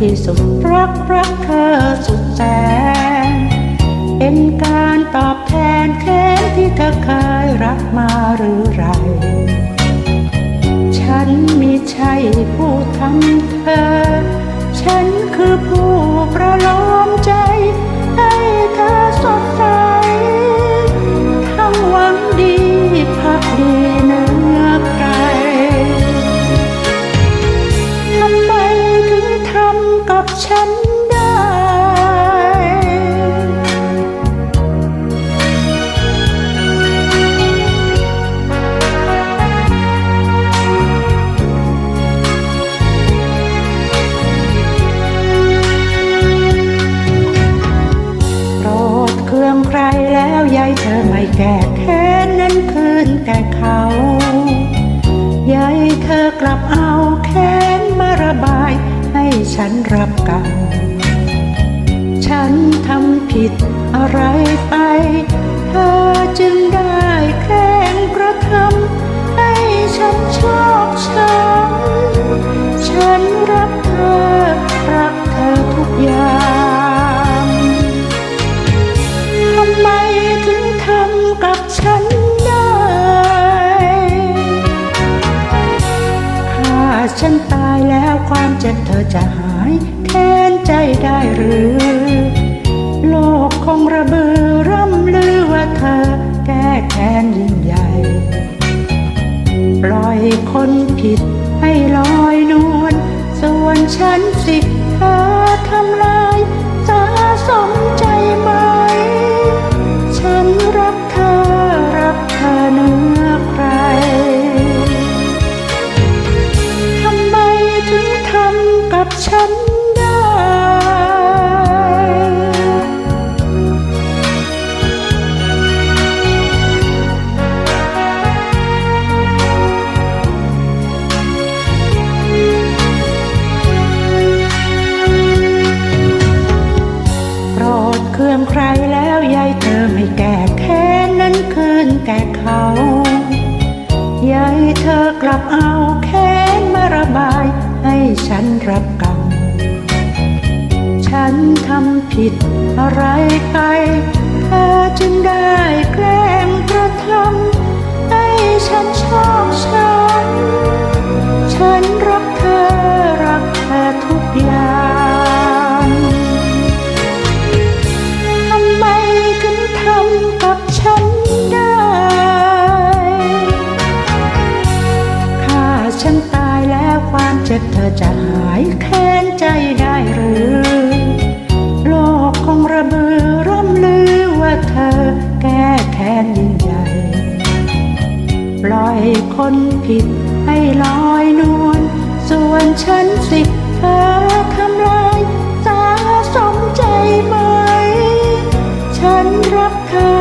ที่สุดรักรักเธอสุดแสน เป็นการตอบแทนแค้นที่เธอเคยรักมาหรือไร ฉันมีใช่ผู้ทำเธอ ไม่แก้แค้นนั้นคืนแก่เขายายเธอกลับเอาแค้นมาระบาย ให้ฉันรับกรรมฉันทำผิดอะไรไป เธอจึงได้แกล้งกระทำ ความเจ็บเธอจะหายแทนใจได้หรือ โลกคงระเบือร่ำลือว่าเธอแก้แค้นยิ่งใหญ่ ปล่อยคนผิดให้ลอยนวลส่วนฉันสิเธอทำลาย ฉันได้ โปรดเครื่องใครแล้วยายเธอไม่แก้แค้นนั้นคืนแก่เขายายเธอกลับเอาแค้นมาระบายให้ฉันรับ ทำผิดอะไรไป คนผิดให้ลอยนวลส่วนฉันสิเธอทำลายสาสมใจไหม ฉันรักเธอ